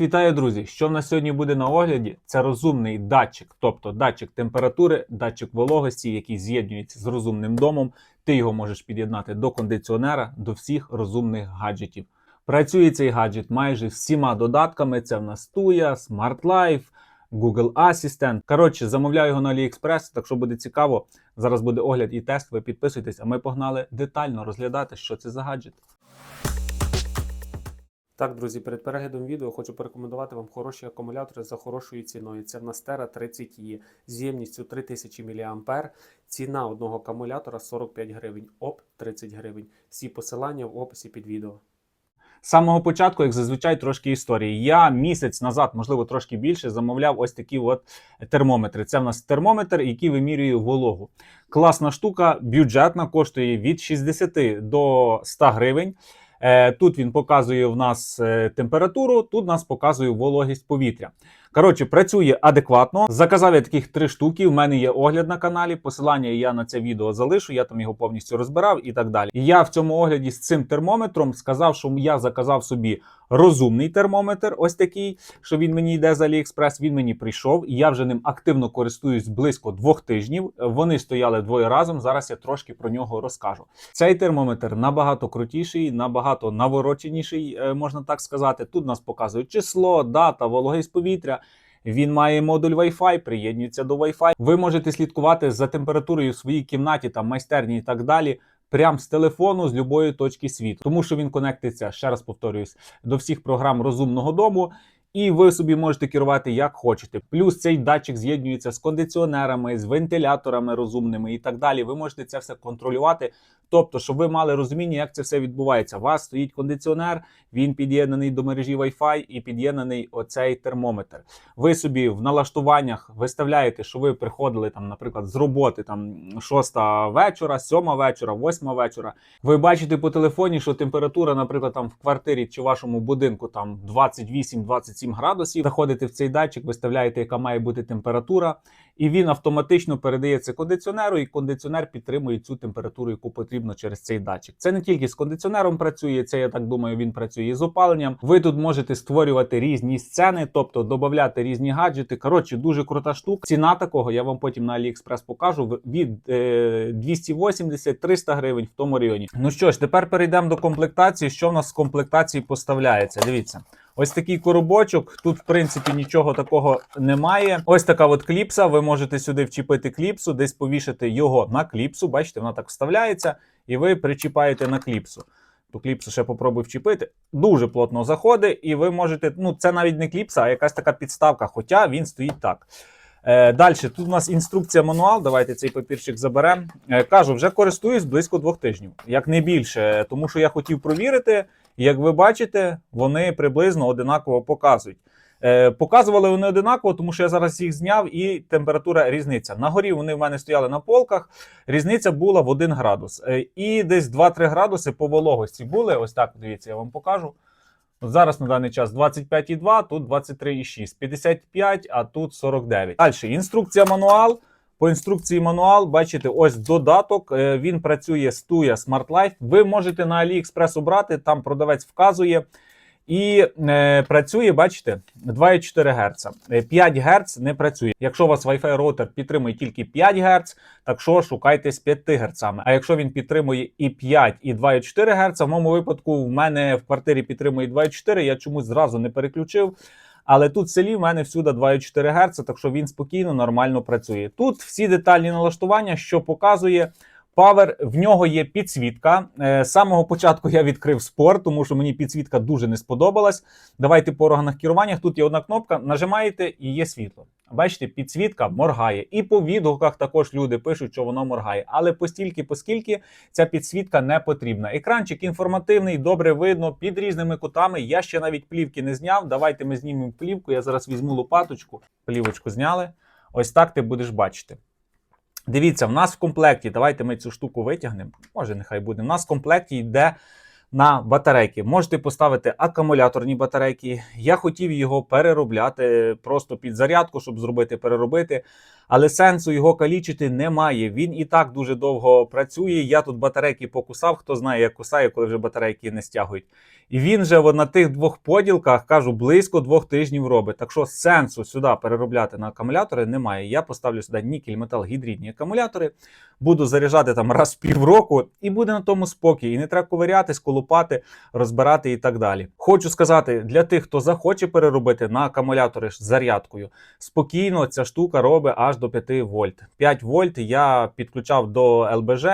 Вітаю, друзі! Що в нас сьогодні буде на огляді? Це розумний датчик, тобто датчик температури, датчик вологості, який з'єднується з розумним домом. Ти його можеш під'єднати до кондиціонера, до всіх розумних гаджетів. Працює цей гаджет майже всіма додатками. Це в нас Tuya, Smart Life, Google Assistant. Коротше, замовляю його на AliExpress, так що буде цікаво. Зараз буде огляд і тест. Ви підписуйтесь, а ми погнали детально розглядати, що це за гаджет. Так, друзі, перед переглядом відео хочу порекомендувати вам хороші акумулятори за хорошою ціною. Це в нас Terra 30 e з ємністю 3000 мАh. Ціна одного акумулятора 45 гривень, ОП 30 гривень. Всі посилання в описі під відео. З самого початку, як зазвичай, трошки історії. Я місяць назад, можливо, трошки більше, замовляв ось такі от термометри. Це в нас термометр, який вимірює вологу. Класна штука, бюджетна, коштує від 60 до 100 гривень. Е, Тут він показує в нас е, температуру, тут нас показує вологість повітря. Коротше, працює адекватно. Заказав я таких три штуки. У мене є огляд на каналі. Посилання я на це відео залишу. Я там його повністю розбирав і так далі. І я в цьому огляді з цим термометром сказав, що я заказав собі розумний термометр, ось такий, що він мені йде з AliExpress. Він мені прийшов, і я вже ним активно користуюсь близько двох тижнів. Вони стояли двоє разом. Зараз я трошки про нього розкажу. Цей термометр набагато крутіший, набагато навороченіший, е, можна так сказати. Тут нас показують число, дата, вологість повітря. Він має модуль Wi-Fi, приєднується до Wi-Fi. Ви можете слідкувати за температурою в своїй кімнаті, там майстерні і так далі. Прям з телефону з любої точки світу, тому що він конектиться, ще раз повторююсь, до всіх програм розумного дому, і ви собі можете керувати як хочете. Плюс цей датчик з'єднується з кондиціонерами, з вентиляторами розумними і так далі. Ви можете це все контролювати. Тобто, щоб ви мали розуміння, як це все відбувається. У вас стоїть кондиціонер, він під'єднаний до мережі Wi-Fi і під'єднаний оцей термометр. Ви собі в налаштуваннях виставляєте, що ви приходили там, наприклад, з роботи там 6 вечора, 7 вечора, 8 вечора. Ви бачите по телефоні, що температура, наприклад, там в квартирі чи вашому будинку там 28-27 градусів. Заходите в цей датчик, виставляєте, яка має бути температура, і він автоматично передає це кондиціонеру, і кондиціонер підтримує цю температуру, яку потрібно через цей датчик. Це не тільки з кондиціонером працює, це я так думаю, він працює і з опаленням. Ви тут можете створювати різні сцени, тобто додати різні гаджети. Коротше, дуже крута штука. Ціна такого я вам потім на AliExpress покажу від е, 280-300 гривень в тому районі. Ну що ж, тепер перейдемо до комплектації. Що в нас з комплектації поставляється? Дивіться. Ось такий коробочок. Тут, в принципі, нічого такого немає. Ось така от кліпса. Ви можете сюди вчепити кліпсу, десь повішати його на кліпсу. Бачите, вона так вставляється, і ви причіпаєте на кліпсу. Ту кліпсу ще попробую вчепити. Дуже плотно заходить, і ви можете. Ну, це навіть не кліпса, а якась така підставка, хоча він стоїть так. Е, Далі, тут у нас інструкція мануал. Давайте цей папірчик заберемо. Е, кажу, вже користуюсь близько двох тижнів, як не більше, тому що я хотів провірити. Як ви бачите, вони приблизно одинаково показують. Е, показували вони одинаково, тому що я зараз їх зняв, і температура різниця. На горі вони в мене стояли на полках. Різниця була в 1 градус. Е, і десь 2-3 градуси по вологості були. Ось так, дивіться, я вам покажу. Зараз на даний час 25,2, тут 23,6, 55, а тут 49. Далі інструкція мануал. По інструкції мануал, бачите, ось додаток. е, Він працює з Tuya Smart Life. Ви можете на AliExpress обрати, там продавець вказує. І е, працює, бачите, 2,4 Гц. Е, 5 Гц не працює. Якщо у вас Wi-Fi роутер підтримує тільки 5 Гц, так що шукайте з 5 Гц. А якщо він підтримує і 5, і 2,4 Гц, в моєму випадку в мене в квартирі підтримує 2,4, я чомусь зразу не переключив. Але тут в селі в мене всюди 2,4 Гц, так що він спокійно, нормально працює. Тут всі детальні налаштування, що показує. Power, в нього є підсвітка. Е, З самого початку я відкрив спорт, тому що мені підсвітка дуже не сподобалась. Давайте по органах керування. Тут є одна кнопка, нажимаєте і є світло. Бачите, підсвітка моргає. І по відгуках також люди пишуть, що воно моргає. Але постільки, поскільки ця підсвітка не потрібна. Екранчик інформативний, добре видно, під різними кутами. Я ще навіть плівки не зняв. Давайте ми знімемо плівку. Я зараз візьму лопаточку. Плівочку зняли. Ось так ти будеш бачити. Дивіться, в нас в комплекті, давайте ми цю штуку витягнемо. Може, нехай буде. У нас в комплекті йде на батарейки. Можете поставити акумуляторні батарейки. Я хотів його переробляти просто під зарядку, щоб зробити переробити. Але сенсу його калічити немає. Він і так дуже довго працює. Я тут батарейки покусав, хто знає, як кусає, коли вже батарейки не стягують. І він же на тих двох поділках, кажу, близько двох тижнів робить. Так що сенсу сюди переробляти на акумулятори немає. Я поставлю сюди нікель, метал, гідридні акумулятори, буду заряджати там раз в півроку, і буде на тому спокій. І не треба ковирятись, колупати, розбирати і так далі. Хочу сказати для тих, хто захоче переробити на акумулятори з зарядкою, спокійно ця штука робить аж до 5 вольт. 5 вольт я підключав до ЛБЖ,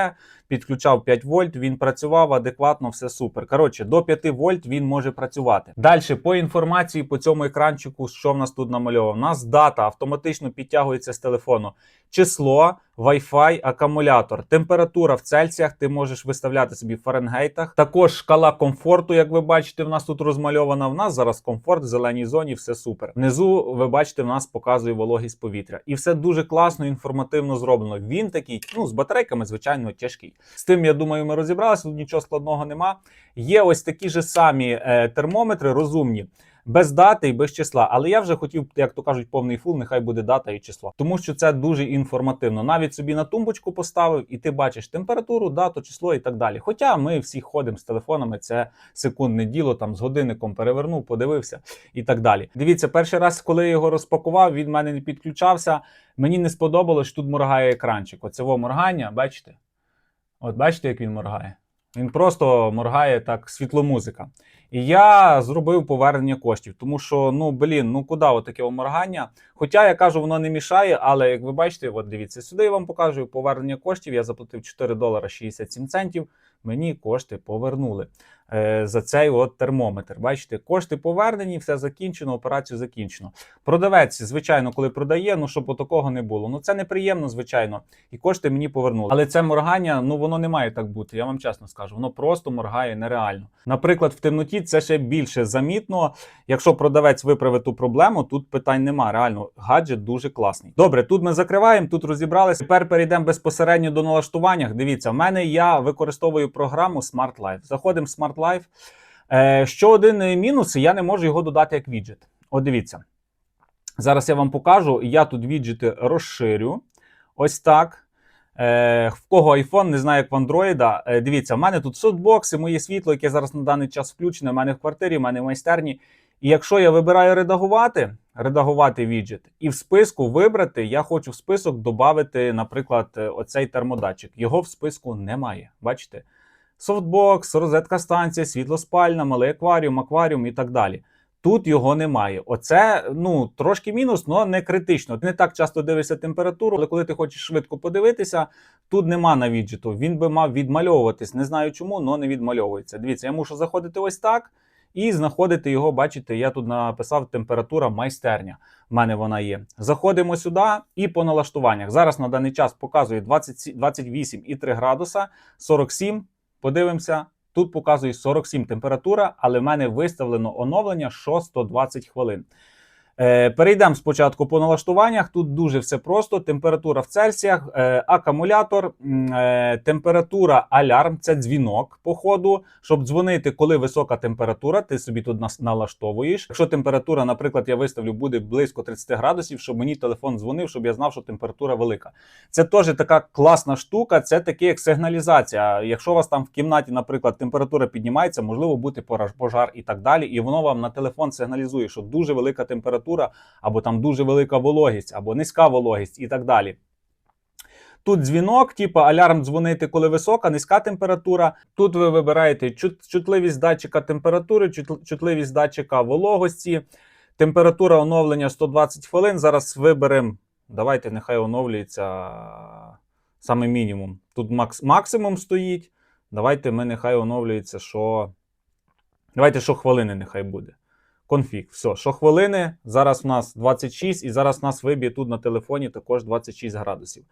підключав 5 вольт, він працював адекватно, все супер. Коротше, до 5 вольт він може працювати. Далі по інформації по цьому екранчику, що в нас тут намальовано? У нас дата автоматично підтягується з телефону. Число, Wi-Fi, акумулятор, температура в Цельсіях. Ти можеш виставляти собі в Фаренгейтах. Також шкала комфорту, як ви бачите, в нас тут розмальована. В нас зараз комфорт в зеленій зоні, все супер. Внизу ви бачите, в нас показує вологість повітря, і все дуже класно, інформативно зроблено. Він такий, ну з батарейками, звичайно, тяжкий. З тим, я думаю, ми розібралися. Тут нічого складного нема. Є ось такі ж самі е, термометри розумні. Без дати і без числа, але я вже хотів, як то кажуть, повний фул, нехай буде дата і число, тому що це дуже інформативно. Навіть собі на тумбочку поставив, і ти бачиш температуру, дату, число і так далі. Хоча ми всі ходимо з телефонами, це секундне діло, там з годинником перевернув, подивився і так далі. Дивіться, перший раз, коли я його розпакував, він в мене не підключався. Мені не сподобалось, що тут моргає екранчик. Оце во моргання, бачите? От бачите, як він моргає? Він просто моргає так світломузика. І я зробив повернення коштів, тому що ну блін, ну куди отаке моргання? Хоча я кажу, воно не мішає, але як ви бачите, от дивіться, сюди я вам покажу повернення коштів. Я заплатив 4 долара 67 центів. Мені кошти повернули е, за цей от термометр. Бачите, кошти повернені, все закінчено, операцію закінчено. Продавець, звичайно, коли продає, ну щоб такого не було. Ну це неприємно, звичайно, і кошти мені повернули. Але це моргання, ну воно не має так бути. Я вам чесно скажу. Воно просто моргає нереально. Наприклад, в темноті це ще більше замітно. Якщо продавець виправить ту проблему, тут питань нема. Реально, гаджет дуже класний. Добре, тут ми закриваємо, тут розібралися. Тепер перейдемо безпосередньо до налаштування. Дивіться, в мене я використовую програму Smart Life. Заходимо в Smart Life. Е, що один мінус, я не можу його додати як віджит. От дивіться. Зараз я вам покажу. Я тут віджити розширю. Ось так. Е, в кого iPhone, не знаю, як в Android. Е, дивіться, в мене тут софтбокси, моє світло, яке зараз на даний час включене, в мене в квартирі, в мене в майстерні. І якщо я вибираю редагувати, редагувати віджит, і в списку вибрати, я хочу в список додати, наприклад, е, оцей термодатчик. Його в списку немає. Бачите? Софтбокс, розетка станція, світлоспальна, малий акваріум, акваріум і так далі. Тут його немає. Оце ну трошки мінус, але не критично. Ти не так часто дивишся температуру, але коли ти хочеш швидко подивитися, тут нема на віджиту. Він би мав відмальовуватись. Не знаю чому, але не відмальовується. Дивіться, я мушу заходити ось так і знаходити його. Бачите, я тут написав температура майстерня. В мене вона є. Заходимо сюди і по налаштуваннях. Зараз на даний час показує 20, 28,3 градуса, 47. Подивимося. Тут показує 47 температура, але в мене виставлено оновлення, що 120 хвилин. Е, перейдемо спочатку по налаштуваннях. Тут дуже все просто. Температура в Цельсіях, е, акумулятор, е, температура алярм це дзвінок по ходу. Щоб дзвонити, коли висока температура, ти собі тут налаштовуєш. Якщо температура, наприклад, я виставлю, буде близько 30 градусів, щоб мені телефон дзвонив, щоб я знав, що температура велика. Це теж така класна штука, це таке як сигналізація. Якщо у вас там в кімнаті, наприклад, температура піднімається, можливо бути пожар і так далі, і воно вам на телефон сигналізує, що дуже велика температура, або там дуже велика вологість, або низька вологість і так далі. Тут дзвінок, типу алярм дзвонити, коли висока, низька температура. Тут ви вибираєте чут- чутливість датчика температури, чут- чутливість датчика вологості, температура оновлення 120 хвилин. Зараз виберемо. Давайте, нехай оновлюється саме мінімум. Тут макс- максимум стоїть. Давайте ми нехай оновлюється, що. Давайте що хвилини нехай буде. Конфіг. Все, що хвилини. Зараз в нас 26, і зараз в нас виб'є тут на телефоні також 26 градусів.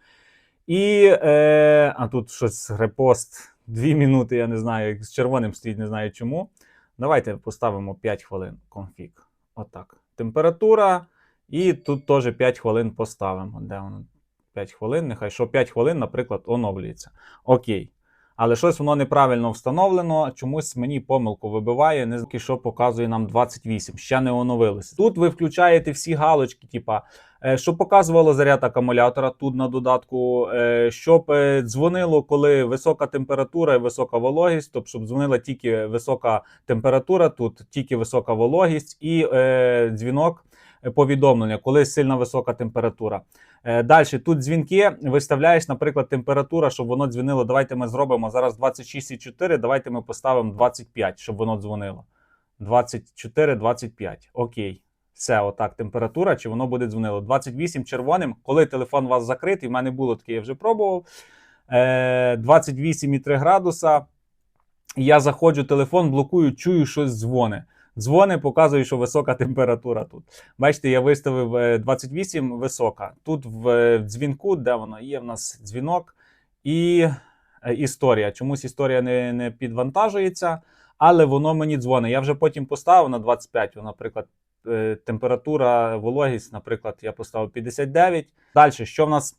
І е, а тут щось репост 2 минути, я не знаю, з червоним стоїть, не знаю чому. Давайте поставимо 5 хвилин конфіг. Отак. Температура. І тут теж 5 хвилин поставимо. Де воно? 5 хвилин, нехай що 5 хвилин, наприклад, оновлюється. Окей. Але щось воно неправильно встановлено, чомусь мені помилку вибиває, не знаю, що показує нам 28, ще не оновилося. Тут ви включаєте всі галочки, типа Е, Щоб показувало заряд акумулятора тут на додатку, е, щоб е, дзвонило, коли висока температура і висока вологість, тобто щоб дзвонила тільки висока температура, тут тільки висока вологість, і е, дзвінок повідомлення, коли сильна висока температура. Е, Далі тут дзвінки виставляєш, наприклад, температура, щоб воно дзвонило. Давайте ми зробимо зараз 26,4, давайте ми поставимо 25, щоб воно дзвонило. 24, 25. Окей. Все, отак, температура, чи воно буде дзвонило. 28 червоним, коли телефон у вас закритий, в мене було таке, я вже пробував. Е, 28,3 градуса. Я заходжу, телефон блокую, чую, щось дзвоне. Дзвони показує, що висока температура тут. Бачите, я виставив е, 28 висока. Тут в, е, дзвінку, де воно є, в нас дзвінок і е, історія. Чомусь історія не, не підвантажується, але воно мені дзвонить. Я вже потім поставив на 25, наприклад, е, температура, вологість, наприклад, я поставив 59. Далі, що в нас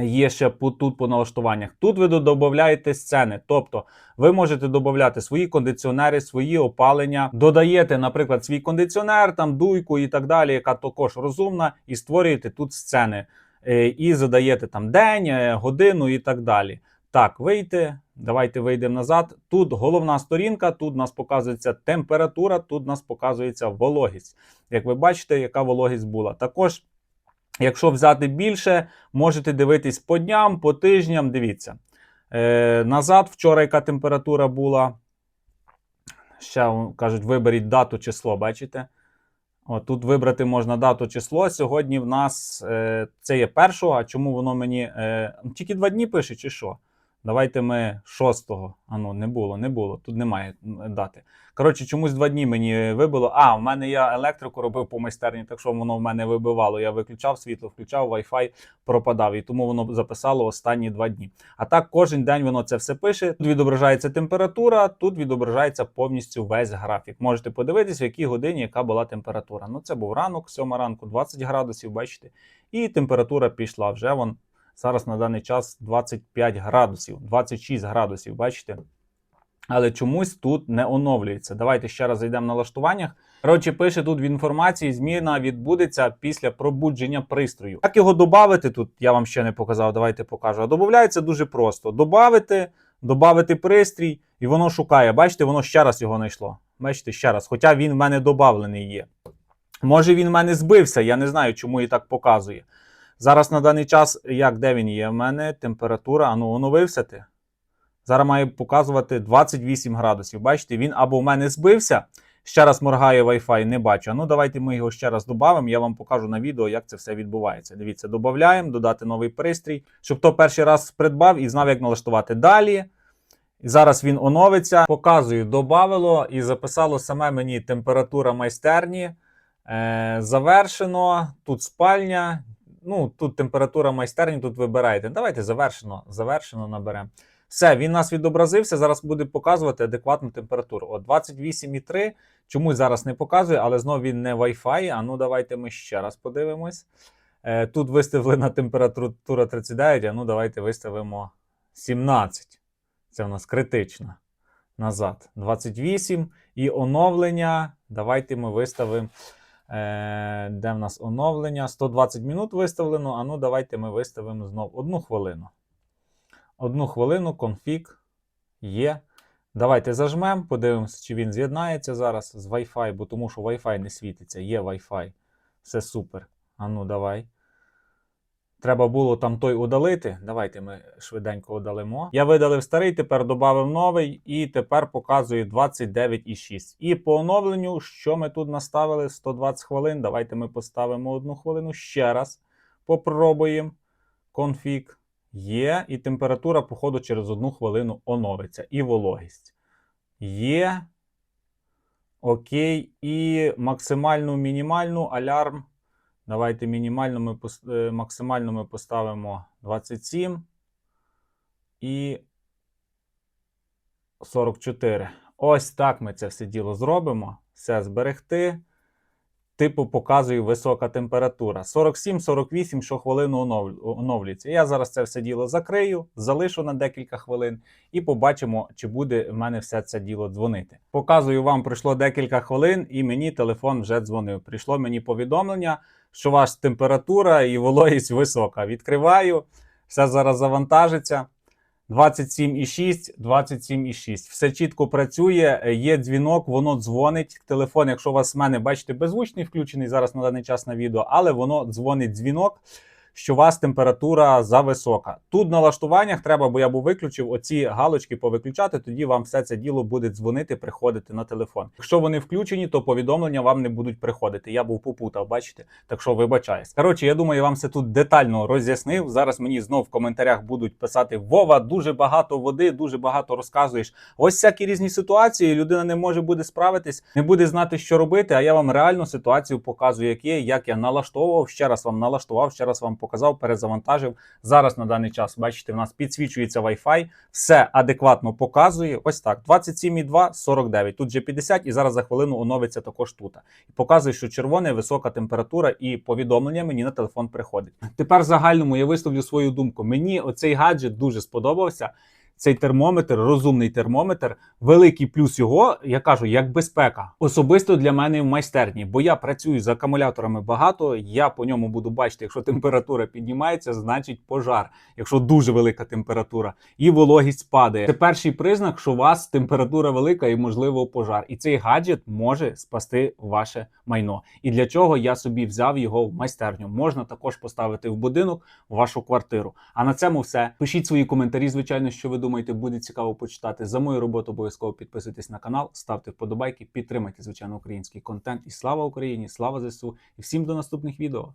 є ще тут по налаштуваннях? Тут ви додаєте сцени, тобто ви можете додати свої кондиціонери, свої опалення, додаєте, наприклад, свій кондиціонер, там дуйку і так далі, яка також розумна, і створюєте тут сцени. Е, І задаєте там день, е, годину і так далі. Так, вийти. Давайте вийдемо назад. Тут головна сторінка, тут нас показується температура, тут нас показується вологість. Як ви бачите, яка вологість була. Також, якщо взяти більше, можете дивитись по дням, по тижням. Дивіться. Е, назад, вчора яка температура була. Ще кажуть, виберіть дату, число, бачите? От, тут вибрати можна дату, число. Сьогодні в нас е, це є першого, а чому воно мені е, тільки два дні пише, чи що? Давайте ми шостого. А ну, не було, не було. Тут немає дати. Коротше, чомусь два дні мені вибило. А, в мене я електрику робив по майстерні, так що воно в мене вибивало. Я виключав світло, включав Wi-Fi, пропадав, і тому воно записало останні два дні. А так кожен день воно це все пише. Тут відображається температура, тут відображається повністю весь графік. Можете подивитись, в якій годині яка була температура. Ну, це був ранок, 7 ранку, 20 градусів, бачите, і температура пішла. Вже вон зараз на даний час 25 градусів, 26 градусів, бачите. Але чомусь тут не оновлюється. Давайте ще раз зайдемо на налаштуваннях. Коротше, пише тут в інформації, зміна відбудеться після пробудження пристрою. Як його додати тут, я вам ще не показав, давайте покажу. А додається дуже просто: добавити, додати пристрій, і воно шукає. Бачите, воно ще раз його знайшло. Бачите, ще раз. Хоча він в мене додавлений є. Може він в мене збився, я не знаю, чому і так показує. Зараз на даний час, як де він є? В мене температура, а ну оновився ти. Зараз має показувати 28 градусів. Бачите, він або в мене збився, ще раз моргає Wi-Fi, не бачу. Ну давайте ми його ще раз додамо. Я вам покажу на відео, як це все відбувається. Дивіться, додаємо, додати новий пристрій, щоб хто перший раз придбав і знав, як налаштувати далі. Зараз він оновиться. Показую, додавало і записало саме мені температура майстерні. Е, завершено. Тут спальня. Ну, тут температура майстерні, тут вибираєте. Давайте завершено. Завершено наберемо. Все, він нас відобразився. Зараз буде показувати адекватну температуру. От 28,3. Чомусь зараз не показує, але знову він не Wi-Fi. А ну давайте ми ще раз подивимось. Е, тут виставлена температура 39, а ну давайте виставимо 17. Це в нас критична. Назад. 28. І оновлення. Давайте ми виставимо. Е, де в нас оновлення? 120 минут виставлено. А ну давайте ми виставимо знову одну хвилину. Одну хвилину, конфіг є. Давайте зажмемо, подивимося, чи він з'єднається зараз з Wi-Fi, бо тому що Wi-Fi не світиться. Є Wi-Fi. Все супер. А ну давай. Треба було там той удалити. Давайте ми швиденько удалимо. Я видалив старий, тепер додав новий, і тепер показує 29,6. І по оновленню, що ми тут наставили? 120 хвилин. Давайте ми поставимо одну хвилину ще раз. Попробуємо. Конфіг. Є. І температура, походу, через одну хвилину оновиться. І вологість. Є. Окей. І максимальну мінімальну алярм. Давайте мінімально ми е, максимально ми поставимо 27 і 44. Ось так ми це все діло зробимо. Все зберегти. типу показує висока температура. 47-48 щохвилину онов- оновлюється. Я зараз це все діло закрию, залишу на декілька хвилин і побачимо, чи буде в мене все це діло дзвонити. Показую вам, пройшло декілька хвилин, і мені телефон вже дзвонив. Прийшло мені повідомлення, що ваша температура і вологість висока. Відкриваю, все зараз завантажиться. 27,6, 27,6. Все чітко працює, є дзвінок, воно дзвонить. Телефон, якщо у вас в мене, бачите, беззвучний включений зараз на даний час на відео, але воно дзвонить дзвінок, що у вас температура зависока. Тут в налаштуваннях треба, бо я був виключив оці галочки повиключати, тоді вам все це діло буде дзвонити, приходити на телефон. Якщо вони включені, то повідомлення вам не будуть приходити. Я був попутав, бачите? Так що вибачаюсь. Коротше, я думаю, я вам все тут детально роз'яснив. Зараз мені знов в коментарях будуть писати: Вова, дуже багато води, дуже багато розказуєш. Ось всякі різні ситуації. Людина не може буде справитись, не буде знати, що робити. А я вам реальну ситуацію показую, як є, як я налаштовував. Ще раз вам налаштував, ще раз вам показав, перезавантажив. Зараз на даний час, бачите, в нас підсвічується Wi-Fi, все адекватно показує. Ось так: 27,2, 49. Тут же 50, і зараз за хвилину оновиться також тут. І показує, що червона висока температура, і повідомлення мені на телефон приходить. Тепер в загальному я висловлю свою думку. Мені оцей гаджет дуже сподобався. Цей термометр, розумний термометр, великий плюс його, я кажу, як безпека. Особисто для мене в майстерні, бо я працюю з акумуляторами багато. Я по ньому буду бачити, якщо температура піднімається, значить пожар, якщо дуже велика температура, і вологість падає. Це перший признак, що у вас температура велика і можливо пожар. І цей гаджет може спасти ваше майно. І для чого я собі взяв його в майстерню. Можна також поставити в будинок, в вашу квартиру. А на цьому все. Пишіть свої коментарі, звичайно, що ви думаєте, буде цікаво почитати. За мою роботу обов'язково підписуйтесь на канал, ставте вподобайки, підтримайте, звичайно, український контент. І слава Україні! Слава ЗСУ! І всім до наступних відео!